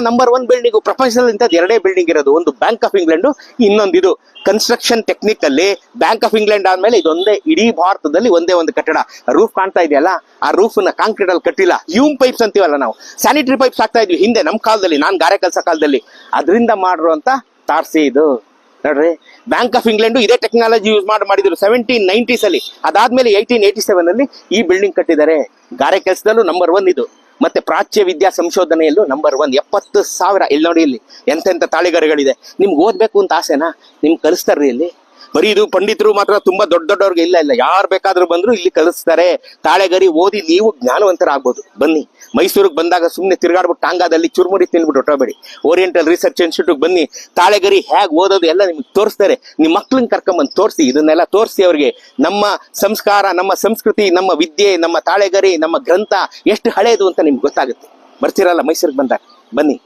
Number one building ಪ್ರಪಂಚದಲ್ಲಿ ಇಂಥದ್ದು ಎರಡೇ ಬಿಲ್ಡಿಂಗ್ ಇರೋದು ಒಂದು ಬ್ಯಾಂಕ್ ಆಫ್ ಇಂಗ್ಲೆಂಡ್ ಇನ್ನೊಂದು ಇದು ಕನ್ಸ್ಟ್ರಕ್ಷನ್ ಟೆಕ್ನಿಕ್ ಅಲ್ಲಿ ಬ್ಯಾಂಕ್ ಆಫ್ ಇಂಗ್ಲೆಂಡ್ ಆದ್ಮೇಲೆ ಇದೊಂದೇ ಇಡೀ ಭಾರತದಲ್ಲಿ ಒಂದೇ ಒಂದು ಕಟ್ಟಡ. ರೂಫ್ ಕಾಣ್ತಾ ಇದೆಯಲ್ಲ, ಆ ರೂಫ್ನ ಕಾಂಕ್ರೀಟ್ ಅಲ್ಲಿ ಕಟ್ಟಿಲ್ಲ. ಯೂಮ್ ಪೈಪ್ಸ್ ಅಂತೀವಲ್ಲ ನಾವು. ಸ್ಯಾನಿಟರಿ ಪೈಪ್ಸ್ ಹಾಕ್ತಾ ಇದ್ವಿ ಹಿಂದೆ ನಮ್ಮ ಕಾಲದಲ್ಲಿ, ನಾನ್ ಗಾರೆ ಕೆಲಸ ಕಾಲದಲ್ಲಿ. ಅದರಿಂದ ಮಾಡಿರುವಂತ ತಾರ್ಸಿ ಇದು. ನೋಡ್ರಿ ಬ್ಯಾಂಕ್ ಆಫ್ ಇಂಗ್ಲೆಂಡ್ ಇದೇ ಟೆಕ್ನಾಲಜಿ ಯೂಸ್ ಮಾಡಿ ಮಾಡಿದ್ರು ಸೆವೆಂಟೀನ್ ನೈನ್ಟೀಸ್ ಅಲ್ಲಿ. ಅದಾದ್ಮೇಲೆ ಏಯ್ಟೀನ್ ಏಯ್ಟಿ ಸೆವೆನ್ ಅಲ್ಲಿ ಈ ಬಿಲ್ಡಿಂಗ್ ಕಟ್ಟಿದ್ದಾರೆ. ಗಾರೆ ಕೆಲಸದಲ್ಲೂ ನಂಬರ್ ಒನ್ ಇದು. ಮತ್ತೆ ಪ್ರಾಚ್ಯ ವಿದ್ಯಾ ಸಂಶೋಧನೆಯಲ್ಲೂ ನಂಬರ್ ಒನ್ ಎಪ್ಪತ್ತು ಸಾವಿರ, ಇಲ್ಲಿ ನೋಡಿ ಇಲ್ಲಿ ಎಂತೆಂಥ ತಾಳಿಗರಿಗಳಿದೆ. ನಿಮ್ಗೆ ಓದ್ಬೇಕು ಅಂತ ಆಸೆನಾ? ನಿಮ್ಗೆ ಕಲಿಸ್ತಾರ್ರಿ ಇಲ್ಲಿ. ಬರೀ ಇದು ಪಂಡಿತರು ಮಾತ್ರ ತುಂಬಾ ದೊಡ್ಡ ದೊಡ್ಡವ್ರಿಗೆ ಇಲ್ಲ ಇಲ್ಲ. ಯಾರು ಬೇಕಾದ್ರೂ ಬಂದ್ರು ಇಲ್ಲಿ ಕಲಿಸ್ತಾರೆ. ತಾಳೆಗರಿ ಓದಿ ನೀವು ಜ್ಞಾನವಂತರಾಗ್ಬೋದು. ಬನ್ನಿ. ಮೈಸೂರಿಗೆ ಬಂದಾಗ ಸುಮ್ಮನೆ ತಿರುಗಾಡ್ಬಿಟ್ಟು ಟಾಂಗಾದಲ್ಲಿ ಚುರುಮುರಿ ತಿನ್ಬಿಟ್ಟು ಹೊಟ್ಟೋಬೇಡಿ ಓರಿಯೆಂಟಲ್ ರಿಸರ್ಚ್ ಇನ್ಸ್ಟಿಟ್ಯೂಟ್ ಬನ್ನಿ. ತಾಳೆಗರಿ ಹೇಗೆ ಓದೋದು ಎಲ್ಲ ನಿಮ್ಗೆ ತೋರಿಸ್ತಾರೆ. ನಿಮ್ಮ ಮಕ್ಳನ್ನ ಕರ್ಕೊಂಬಂದು ತೋರಿಸಿ, ಇದನ್ನೆಲ್ಲ ತೋರಿಸಿ ಅವ್ರಿಗೆ. ನಮ್ಮ ಸಂಸ್ಕಾರ, ನಮ್ಮ ಸಂಸ್ಕೃತಿ, ನಮ್ಮ ವಿದ್ಯೆ, ನಮ್ಮ ತಾಳೆಗರಿ, ನಮ್ಮ ಗ್ರಂಥ ಎಷ್ಟು ಹಳೇದು ಅಂತ ನಿಮ್ಗೆ ಗೊತ್ತಾಗುತ್ತೆ. ಬರ್ತೀರಲ್ಲ ಮೈಸೂರಿಗೆ ಬಂದಾಗ? ಬನ್ನಿ.